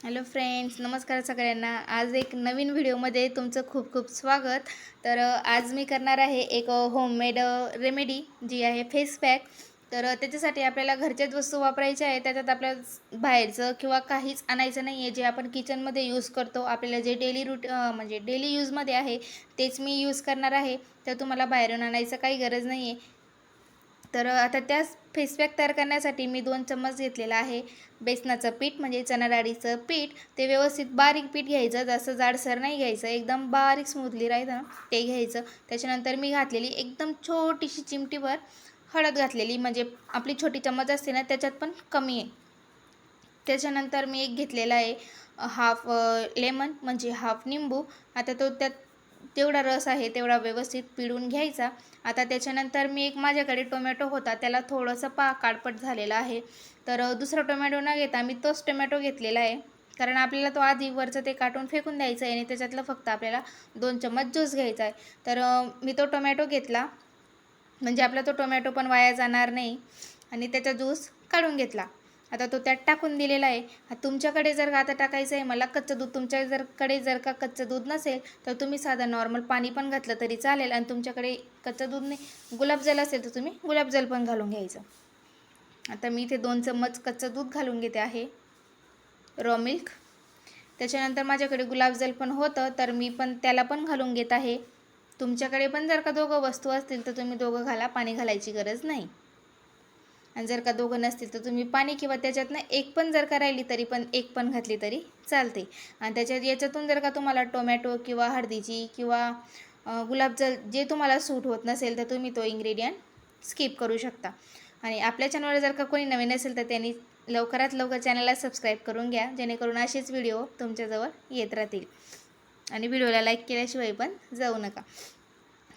Hello friends नमस्कार सगळ्यांना. आज एक नवीन व्हिडिओमध्ये तुमचं खूप खूप स्वागत. तर आज मी करणार आहे एक होममेड रेमेडी जी आहे फेस पॅक तर त्याच्यासाठी आपल्याला घरच्याच वस्तू वापरायच्या आहे त्याच्यात आपल्याला बाहेरचं किंवा काहीच आणायचं नाही आहे जे आपण किचनमध्ये यूज करतो. आपल्याला जे डेली रूट म्हणजे डेली यूजमध्ये आहे तेच मी यूज करणार आहे. तर तुम्हाला बाहेरून आणायचं काही गरज नाही आहे. तर आता त्याच फेसपॅक तयार करण्यासाठी मी दोन चम्मच घेतलेला आहे बेसनाचं पीठ म्हणजे चणा डाळीचं पीठ. ते व्यवस्थित बारीक पीठ घ्यायचं जास्त जाडसर नाही घ्यायचं. एकदम बारीक स्मूथली राहायचं ना ते घ्यायचं. त्याच्यानंतर मी घातलेली एकदम छोटीशी चिमटीवर हळद घातलेली म्हणजे आपली छोटी चम्मच असते ना त्याच्यात पण कमी आहे. त्याच्यानंतर मी एक घेतलेला आहे हाफ लेमन म्हणजे हाफ निंबू. आता तो त्यात तेवढा रस आहे तेवढा व्यवस्थित पिळून घ्यायचा. आता त्याच्यानंतर मी एक माझ्याकडे टोमॅटो होता त्याला थोडंसं पा काळपट झालेला आहे. तर दुसरा टोमॅटो न घेता मी तोच टोमॅटो घेतलेला आहे. कारण आपल्याला तो आधी वरचं ते काटून फेकून द्यायचं आहे आणि त्याच्यातलं फक्त आपल्याला दोन चम्मच ज्यूस घ्यायचा आहे. तर मी तो टोमॅटो घेतला. म्हणजे आपला तो टोमॅटो पण वाया जाणार नाही. आणि त्याचा ज्यूस काढून घेतला. आता तो त्यात टाकून दिलेला आहे. तुमच्याकडे जर का आता टाकायचं आहे मला कच्चं दूध तुमच्या जर कडे जर का कच्चं दूध नसेल तर तुम्ही साधं नॉर्मल पाणी पण घातलं तरी चालेल आणि तुमच्याकडे कच्चं दूध नाही गुलाबजल असेल तर तुम्ही गुलाबजल पण घालून घ्यायचं. आता मी इथे दोन चम्मच कच्चं दूध घालून घेते आहे. रॉ मिल्क त्याच्यानंतर माझ्याकडे गुलाबजल पण होतं तर मी पण त्याला पण घालून घेत आहे. तुमच्याकडे पण जर का दोघं वस्तू असतील तर तुम्ही दोघं घाला पाणी घालायची गरज नाही. आणि जर का दोघं नसतील तर तुम्ही पाणी किंवा त्याच्यातनं एक पण जर का राहिली तरी पण एक पण घातली तरी चालते. आणि त्याच्यात याच्यातून जर का तुम्हाला टोमॅटो किंवा हळदीची किंवा गुलाबजल जे तुम्हाला सूट होत नसेल तर तुम्ही तो इन्ग्रेडियंट स्किप करू शकता. आणि आपल्या चॅनलवर जर का कोणी नवीन असेल तर त्यांनी लवकरात लवकर चॅनलला सबस्क्राईब करून घ्या जेणेकरून असेच व्हिडिओ तुमच्याजवळ येत राहतील. आणि व्हिडिओला लाईक केल्याशिवाय पण जाऊ नका.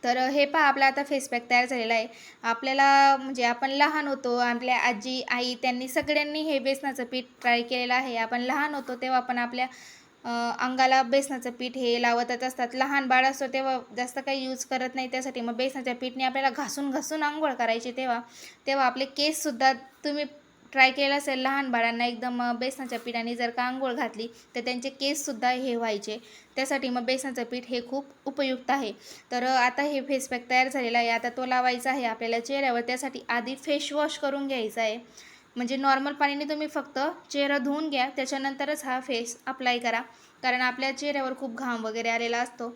तर हे पहा आपला आता फेस पॅक तयार झालेला आहे. आपल्याला म्हणजे आपण लहान होतो आपल्या आजी आई त्यांनी सगळ्यांनी हे बेसनाचं पीठ ट्राय केलेलं आहे. आपण लहान होतो तेव्हा आपण आपल्या अंगाला बेसनाचं पीठ हे लावतच असतात. लहान बाळ असतो तेव्हा जास्त काही यूज करत नाही. त्यासाठी मग बेसनाच्या पीठने आपल्याला घासून घासून आंघोळ करायची तेव्हा. तेव्हा आपले केससुद्धा तुम्ही ट्राय केलं असेल लहान बाळांना एकदम बेसनाच्या पिठाने जर का आंघोळ घातली तर त्यांचे केससुद्धा हे व्हायचे. त्यासाठी मग बेसनाचं पीठ हे खूप उपयुक्त आहे. तर आता हे फेस पॅक तयार झालेला आहे. आता तो लावायचा आहे आपल्याला चेहऱ्यावर. त्यासाठी आधी फेस वॉश करून घ्यायचा आहे. म्हणजे नॉर्मल पाण्याने तुम्ही फक्त चेहरा धुवून घ्या. त्याच्यानंतरच हा फेस अप्लाय करा. कारण आपल्या चेहऱ्यावर खूप घाम वगैरे आलेला असतो.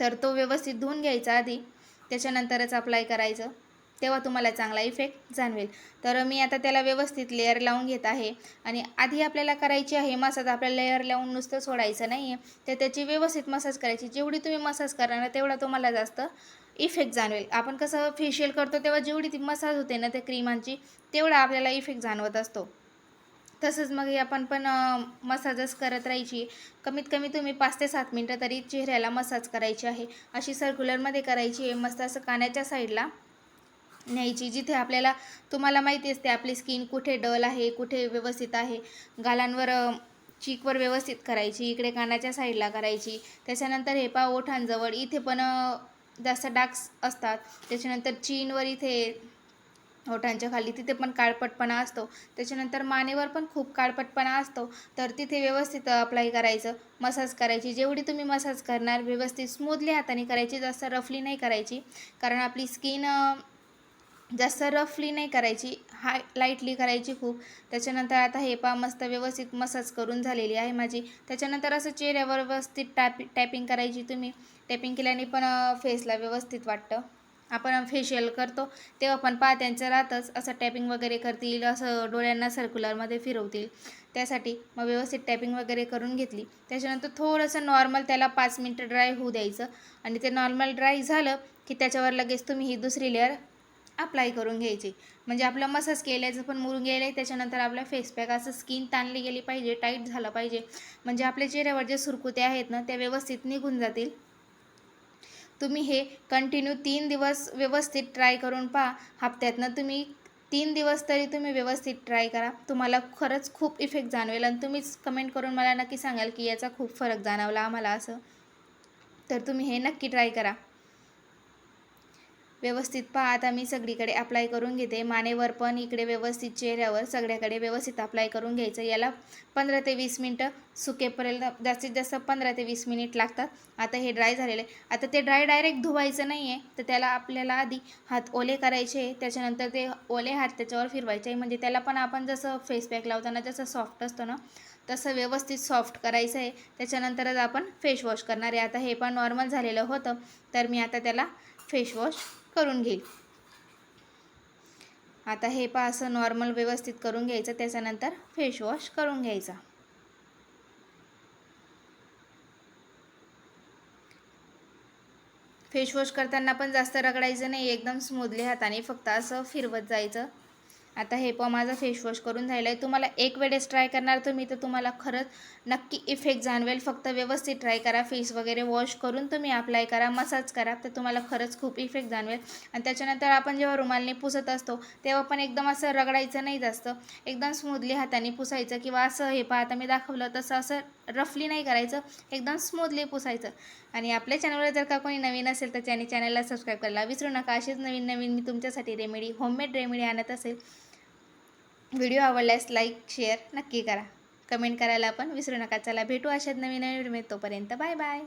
तर तो व्यवस्थित धुवून घ्यायचा आधी. त्याच्यानंतरच अप्लाय करायचं. तेव्हा तुम्हाला चांगला इफेक्ट जाणवेल. तर मी आता त्याला व्यवस्थित लेअर लावून घेत आहे. आणि आधी आपल्याला करायची आहे मसाज आपल्याला लेअर लावून नुसतं सोडायचं नाही आहे तर त्याची व्यवस्थित मसाज करायची. जेवढी तुम्ही मसाज करणार तेवढा तुम्हाला जास्त इफेक्ट जाणवेल. आपण कसं फेशियल करतो तेव्हा जेवढी ती मसाज होते ना त्या क्रीमांची तेवढा आपल्याला इफेक्ट जाणवत असतो. तसंच मग हे आपण पण मसाजच करत राहायची. कमीत कमी तुम्ही पाच ते सात मिनटं तरी चेहऱ्याला मसाज करायची आहे. अशी सर्क्युलरमध्ये करायची आहे. मस्त असं कानाच्या साईडला न्यायची जिथे आपल्याला तुम्हाला माहिती असते आपली स्किन कुठे डल आहे कुठे व्यवस्थित आहे. गालांवर चीकवर व्यवस्थित करायची इकडे कानाच्या साईडला करायची. त्याच्यानंतर हे पा ओठांजवळ इथे पण जास्त डार्क्स असतात. त्याच्यानंतर चीनवर इथे ओठांच्या खाली तिथे पण काळपटपणा असतो. त्याच्यानंतर मानेवर पण खूप काळपटपणा असतो. तर तिथे व्यवस्थित अप्लाय करायचं मसाज करायची. जेवढी तुम्ही मसाज करणार व्यवस्थित स्मूथली हाताने करायची जास्त रफली नाही करायची. कारण आपली स्किन जास्त रफली नाही करायची हाय लाईटली करायची खूप. त्याच्यानंतर आता हे पा मस्त व्यवस्थित मसाज करून झालेली आहे माझी. त्याच्यानंतर असं चेहऱ्यावर व्यवस्थित टॅप टॅपिंग करायची तुम्ही. टॅपिंग केल्याने पण फेसला व्यवस्थित वाटतं. आपण फेशियल करतो. तेव्हा पण पा त्यांचं राहतंच. असं टॅपिंग वगैरे करतील असं डोळ्यांना सर्क्युलरमध्ये फिरवतील. त्यासाठी मग व्यवस्थित टॅपिंग वगैरे करून घेतली. त्याच्यानंतर थोडंसं नॉर्मल त्याला पाच मिनटं ड्राय होऊ द्यायचं. आणि ते नॉर्मल ड्राय झालं की त्याच्यावर लगेच तुम्ही ही दुसरी लेअर अप्लाय करून घ्यायची. म्हणजे आपलं मसाज केल्याचं पण मुरून गेलं आहे त्याच्यानंतर आपल्या फेस पॅक असं स्किन ताणली गेली पाहिजे टाईट झालं पाहिजे. म्हणजे आपल्या चेहऱ्यावर जे सुरकुते आहेत ना त्या व्यवस्थित निघून जातील. तुम्ही हे कंटिन्यू तीन दिवस व्यवस्थित ट्राय करून पहा. हप्त्यातनं तुम्ही तीन दिवस तरी तुम्ही व्यवस्थित ट्राय करा. तुम्हाला खरंच खूप इफेक्ट जाणवेल आणि तुम्हीच कमेंट करून मला नक्की सांगाल की याचा खूप फरक जाणवला आम्हाला असं. तर तुम्ही हे नक्की ट्राय करा. व्यवस्थित पहा आता मी सगळीकडे अप्लाय करून घेते. मानेवर पण इकडे व्यवस्थित चेहऱ्यावर सगळ्याकडे व्यवस्थित अप्लाय करून घ्यायचं. याला पंधरा ते वीस मिनटं सुकेपर्यंत जास्तीत जास्त पंधरा ते वीस मिनिट लागतात. आता हे ड्राय झालेलं आहे. आता ते ड्राय डायरेक्ट धुवायचं नाही आहे तर त्याला आपल्याला आधी हात ओले करायचे त्याच्यानंतर ते ओले हात त्याच्यावर फिरवायचे म्हणजे त्याला पण आपण जसं फेस पॅक लावताना जसं सॉफ्ट असतं ना तसं व्यवस्थित सॉफ्ट करायचं आहे. त्याच्यानंतरच आपण फेशवॉश करणार आहे. आता हे पण नॉर्मल झालेलं होतं. तर मी आता त्याला फेशवॉश करून घेईल. आता हे पा असं नॉर्मल व्यवस्थित करून घ्यायचं त्याच्यानंतर फेस वॉश करून घ्यायचा. फेस वॉश करताना पण जास्त रगडायचं नाही एकदम स्मूथली हाताने फक्त असं फिरवत जायचं. आता हे पण माझा फेस वॉश करून झालेलं आहे तुम्हाला एक वेळेस ट्राय करणार तुम्ही तर तुम्हाला खरंच नक्की इफेक्ट जाणवेल. फक्त व्यवस्थित ट्राय करा फेस वगैरे वॉश करून तुम्ही अप्लाय करा मसाज करा तर तुम्हाला खरंच खूप इफेक्ट जाणवेल. आणि त्याच्यानंतर आपण जेव्हा रुमालने पुसत असतो तेव्हा पण एकदम असं रगडायचं नाही जास्त. एकदम स्मूथली हाताने पुसायचं किंवा असं हे पहा आता मी दाखवलं तसं असं रफली नाही करायचं एकदम स्मूथली पुसायचं. आणि आपल्या चॅनलवर जर का कोणी नवीन असेल तर त्याने चॅनलला सबस्क्राईब करायला विसरू नका. असेच नवीन नवीन मी तुमच्यासाठी रेमेडी होममेड रेमेडी आणत असेल. व्हिडिओ आवडल्यास लाईक शेअर नक्की करा. कमेंट करायला पण विसरू नका. चला भेटू अशाच नवीन नवीन तोपर्यंत बाय बाय